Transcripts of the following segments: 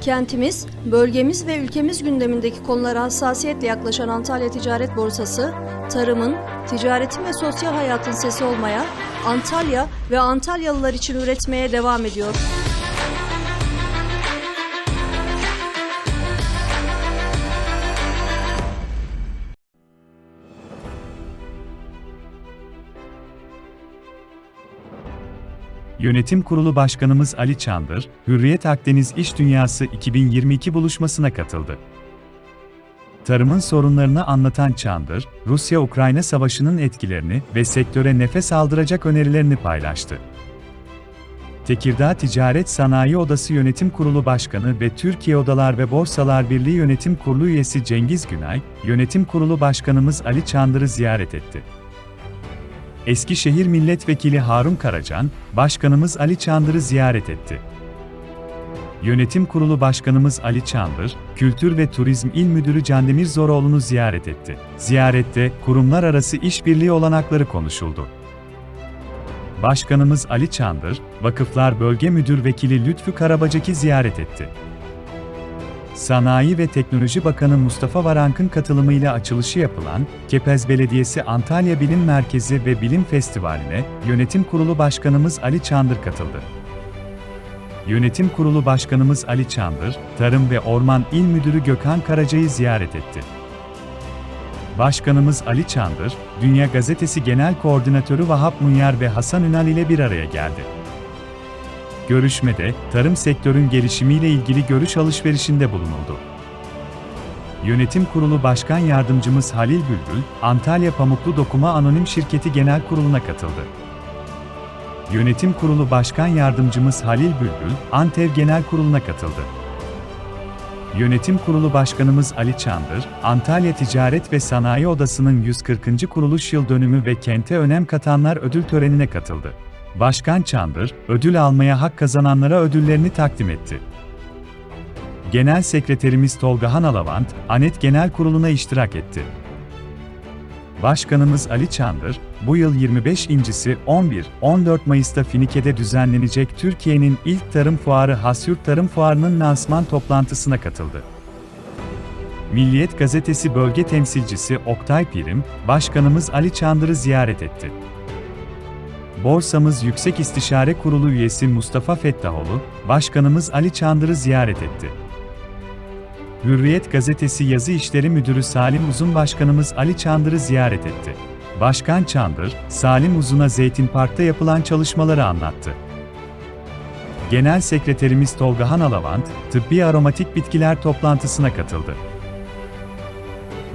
Kentimiz, bölgemiz ve ülkemiz gündemindeki konulara hassasiyetle yaklaşan Antalya Ticaret Borsası, tarımın, ticaretin ve sosyal hayatın sesi olmaya, Antalya ve Antalyalılar için üretmeye devam ediyor. Yönetim Kurulu Başkanımız Ali Çandır, Hürriyet Akdeniz İş Dünyası 2022 buluşmasına katıldı. Tarımın sorunlarını anlatan Çandır, Rusya-Ukrayna savaşının etkilerini ve sektöre nefes aldıracak önerilerini paylaştı. Tekirdağ Ticaret Sanayi Odası Yönetim Kurulu Başkanı ve Türkiye Odalar ve Borsalar Birliği Yönetim Kurulu üyesi Cengiz Günay, Yönetim Kurulu Başkanımız Ali Çandır'ı ziyaret etti. Eskişehir Milletvekili Harun Karacan, Başkanımız Ali Çandır'ı ziyaret etti. Yönetim Kurulu Başkanımız Ali Çandır, Kültür ve Turizm İl Müdürü Candemir Zoroğlu'nu ziyaret etti. Ziyarette, kurumlar arası işbirliği olanakları konuşuldu. Başkanımız Ali Çandır, Vakıflar Bölge Müdür Vekili Lütfü Karabacak'ı ziyaret etti. Sanayi ve Teknoloji Bakanı Mustafa Varank'ın katılımıyla açılışı yapılan Kepez Belediyesi Antalya Bilim Merkezi ve Bilim Festivali'ne Yönetim Kurulu Başkanımız Ali Çandır katıldı. Yönetim Kurulu Başkanımız Ali Çandır, Tarım ve Orman İl Müdürü Gökhan Karaca'yı ziyaret etti. Başkanımız Ali Çandır, Dünya Gazetesi Genel Koordinatörü Vahap Munyar ve Hasan Ünal ile bir araya geldi. Görüşmede, tarım sektörün gelişimiyle ilgili görüş alışverişinde bulunuldu. Yönetim Kurulu Başkan Yardımcımız Halil Bülbül, Antalya Pamuklu Dokuma Anonim Şirketi Genel Kurulu'na katıldı. Yönetim Kurulu Başkan Yardımcımız Halil Bülbül, Antev Genel Kurulu'na katıldı. Yönetim Kurulu Başkanımız Ali Çandır, Antalya Ticaret ve Sanayi Odası'nın 140. kuruluş yıl dönümü ve kente önem katanlar ödül törenine katıldı. Başkan Çandır, ödül almaya hak kazananlara ödüllerini takdim etti. Genel Sekreterimiz Tolga Hanalavant, ANET Genel Kurulu'na iştirak etti. Başkanımız Ali Çandır, bu yıl 25. incisi 11-14 Mayıs'ta Finike'de düzenlenecek Türkiye'nin ilk tarım fuarı Hasyurt Tarım Fuarı'nın lansman toplantısına katıldı. Milliyet Gazetesi Bölge Temsilcisi Oktay Pirim, Başkanımız Ali Çandır'ı ziyaret etti. Borsamız Yüksek İstişare Kurulu üyesi Mustafa Fettahoğlu, Başkanımız Ali Çandır'ı ziyaret etti. Hürriyet Gazetesi Yazı İşleri Müdürü Salim Uzun Başkanımız Ali Çandır'ı ziyaret etti. Başkan Çandır, Salim Uzun'a Zeytin Park'ta yapılan çalışmaları anlattı. Genel Sekreterimiz Tolga Hanalavant, tıbbi aromatik bitkiler toplantısına katıldı.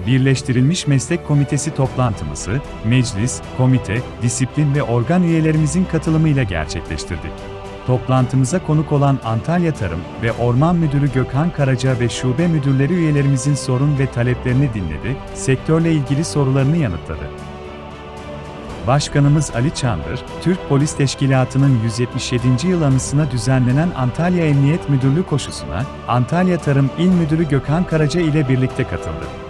Birleştirilmiş Meslek Komitesi toplantımızı, meclis, komite, disiplin ve organ üyelerimizin katılımıyla gerçekleştirdik. Toplantımıza konuk olan Antalya Tarım ve Orman Müdürü Gökhan Karaca ve şube müdürleri üyelerimizin sorun ve taleplerini dinledi, sektörle ilgili sorularını yanıtladı. Başkanımız Ali Çandır, Türk Polis Teşkilatı'nın 177. yıl anısına düzenlenen Antalya Emniyet Müdürlüğü koşusuna, Antalya Tarım İl Müdürü Gökhan Karaca ile birlikte katıldı.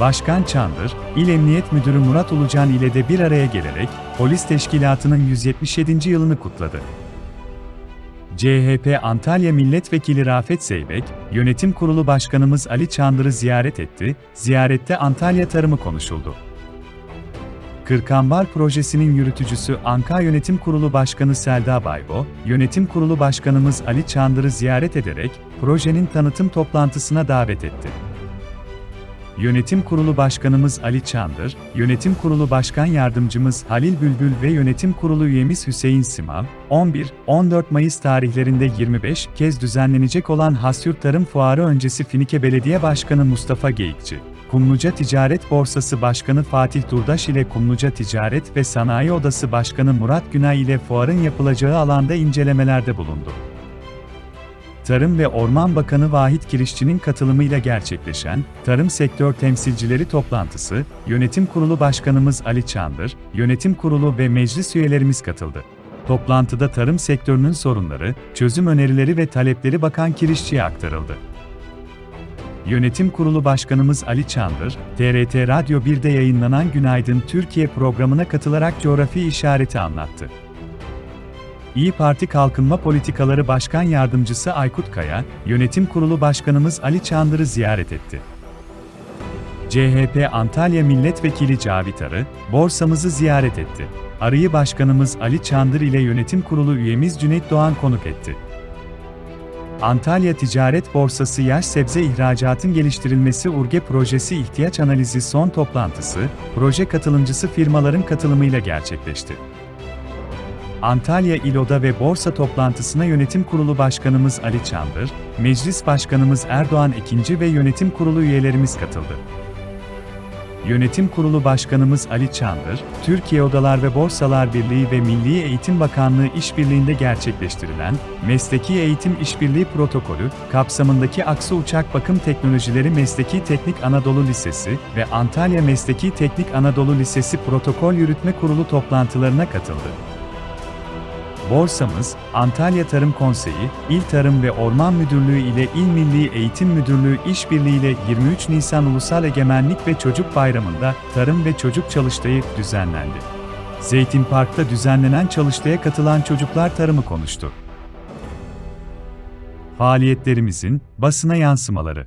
Başkan Çandır, İl Emniyet Müdürü Murat Ulucan ile de bir araya gelerek, polis teşkilatının 177. yılını kutladı. CHP Antalya Milletvekili Rafet Zeybek, Yönetim Kurulu Başkanımız Ali Çandır'ı ziyaret etti, ziyarette Antalya tarımı konuşuldu. Kırkambar Projesi'nin yürütücüsü Anka Yönetim Kurulu Başkanı Selda Baybo, Yönetim Kurulu Başkanımız Ali Çandır'ı ziyaret ederek, projenin tanıtım toplantısına davet etti. Yönetim Kurulu Başkanımız Ali Çandır, Yönetim Kurulu Başkan Yardımcımız Halil Bülbül ve Yönetim Kurulu üyemiz Hüseyin Simav, 11-14 Mayıs tarihlerinde 25 kez düzenlenecek olan Hasyurt Tarım Fuarı öncesi Finike Belediye Başkanı Mustafa Geyikçi, Kumluca Ticaret Borsası Başkanı Fatih Durdaş ile Kumluca Ticaret ve Sanayi Odası Başkanı Murat Günay ile fuarın yapılacağı alanda incelemelerde bulundu. Tarım ve Orman Bakanı Vahit Kirişçi'nin katılımıyla gerçekleşen Tarım Sektör Temsilcileri toplantısı, Yönetim Kurulu Başkanımız Ali Çandır, Yönetim Kurulu ve meclis üyelerimiz katıldı. Toplantıda tarım sektörünün sorunları, çözüm önerileri ve talepleri Bakan Kirişçi'ye aktarıldı. Yönetim Kurulu Başkanımız Ali Çandır, TRT Radyo 1'de yayınlanan Günaydın Türkiye programına katılarak coğrafi işareti anlattı. İyi Parti Kalkınma Politikaları Başkan Yardımcısı Aykut Kaya, Yönetim Kurulu Başkanımız Ali Çandır'ı ziyaret etti. CHP Antalya Milletvekili Cavit Arı, borsamızı ziyaret etti. Arı'yı Başkanımız Ali Çandır ile Yönetim Kurulu üyemiz Cüneyt Doğan konuk etti. Antalya Ticaret Borsası Yaş Sebze İhracatın Geliştirilmesi URGE Projesi ihtiyaç analizi son toplantısı, proje katılımcısı firmaların katılımıyla gerçekleşti. Antalya İLO'da ve borsa toplantısına Yönetim Kurulu Başkanımız Ali Çandır, Meclis Başkanımız Erdoğan Ekinci ve Yönetim Kurulu üyelerimiz katıldı. Yönetim Kurulu Başkanımız Ali Çandır, Türkiye Odalar ve Borsalar Birliği ve Milli Eğitim Bakanlığı işbirliğinde gerçekleştirilen Mesleki Eğitim İşbirliği Protokolü kapsamındaki Aksu Uçak Bakım Teknolojileri Mesleki Teknik Anadolu Lisesi ve Antalya Mesleki Teknik Anadolu Lisesi Protokol Yürütme Kurulu toplantılarına katıldı. Borsamız, Antalya Tarım Konseyi, İl Tarım ve Orman Müdürlüğü ile İl Milli Eğitim Müdürlüğü işbirliğiyle 23 Nisan Ulusal Egemenlik ve Çocuk Bayramı'nda Tarım ve Çocuk Çalıştayı düzenlendi. Zeytin Park'ta düzenlenen çalıştaya katılan çocuklar tarımı konuştu. Faaliyetlerimizin basına yansımaları